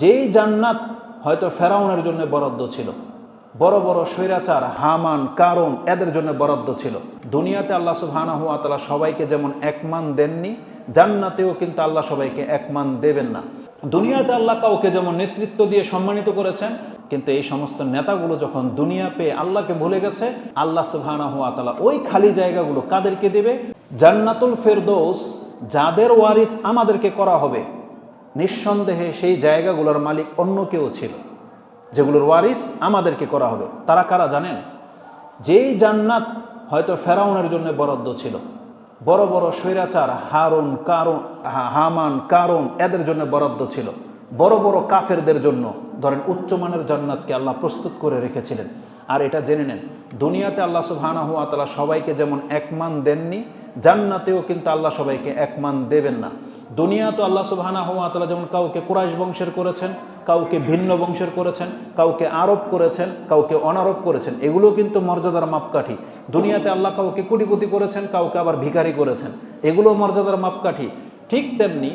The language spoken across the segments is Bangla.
যেই জান্নাত হয়তো ফেরাউনের জন্য বরাদ্দ ছিল, বড় বড় স্বৈরাচার, হামান, কারণ এদের জন্য বরাদ্দ ছিল। দুনিয়াতে আল্লাহ সুবহানাহু ওয়া তাআলা সবাইকে যেমন একমান দেননি, জান্নাতেও কিন্তু আল্লাহ সবাইকে একমান দেবেন না। দুনিয়াতে আল্লাহ কাউকে যেমন নেতৃত্ব দিয়ে সম্মানিত করেছেন, কিন্তু এই সমস্ত নেতাগুলো যখন দুনিয়া পেয়ে আল্লাহকে ভুলে গেছে, আল্লাহ সুবহানাহু ওয়া তাআলা ওই খালি জায়গাগুলো কাদেরকে দেবে? জান্নাতুল ফেরদৌস যাদের ওয়ারিস আমাদেরকে করা হবে। নিঃসন্দেহে সেই জায়গাগুলোর মালিক অন্য কেউ ছিল। যেগুলোর ওয়ারিস আমাদেরকে করা হবে। তারা কারা জানেন? যেই জান্নাত হয়তো ফেরাউনের জন্য বরাদ্দ ছিল। বড় বড় স্বৈরাচার হারুন কারণ হামান কারণ এদের জন্য বরাদ্দ ছিল। বড় বড় কাফেরদের জন্য ধরেন উচ্চমানের জান্নাতকে আল্লাহ প্রস্তুত করে রেখেছিলেন। আর এটা জেনে নেন, দুনিয়াতে আল্লাহ সুবহানাহু ওয়া তাআলা সবাইকে যেমন একমান দেননি, জান্নাতেও কিন্তু আল্লাহ সবাইকে একমান দেবেন না। দুনিয়া তো আল্লাহ সুবহানাহু ওয়া তাআলা যেমন কাউকে কুরাইশ বংশের করেছেন, কাউকে ভিন্ন বংশের করেছেন, কাউকে আরব করেছেন, কাউকে অনারব করেছেন, এগুলো কিন্তু মর্যাদার মাপকাঠি। দুনিয়াতে আল্লাহ কাউকে কোটিপতি করেছেন, কাউকে আবার ভিখারি করেছেন, এগুলো মর্যাদার মাপকাঠি। ঠিক তেমনি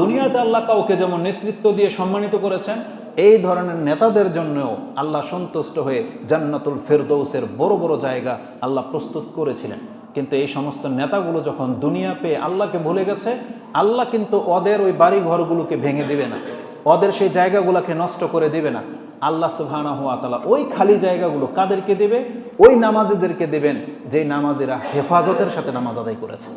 দুনিয়াতে আল্লাহ কাউকে যেমন নেতৃত্ব দিয়ে সম্মানিত করেছেন, এই ধরনের নেতাদের জন্যও আল্লাহ সন্তুষ্ট হয়ে জান্নাতুল ফেরদৌসের বড় বড় জায়গা আল্লাহ প্রস্তুত করেছিলেন। কিন্তু এই সমস্ত নেতাগুলো যখন দুনিয়া পেয়ে আল্লাহকে ভুলে গেছে, আল্লাহ কিন্তু ওদের ওই বাড়ি ঘরগুলোকে ভেঙে দিবে না। ওদের সেই জায়গাগুলোকে নষ্ট করে দিবে না। আল্লাহ সুহানা হুয়া তালা ওই খালি জায়গাগুলো কাদেরকে দেবে? ওই নামাজিদেরকে দেবেন, যেই নামাজিরা হেফাজতের সাথে নামাজ আদায় করেছে।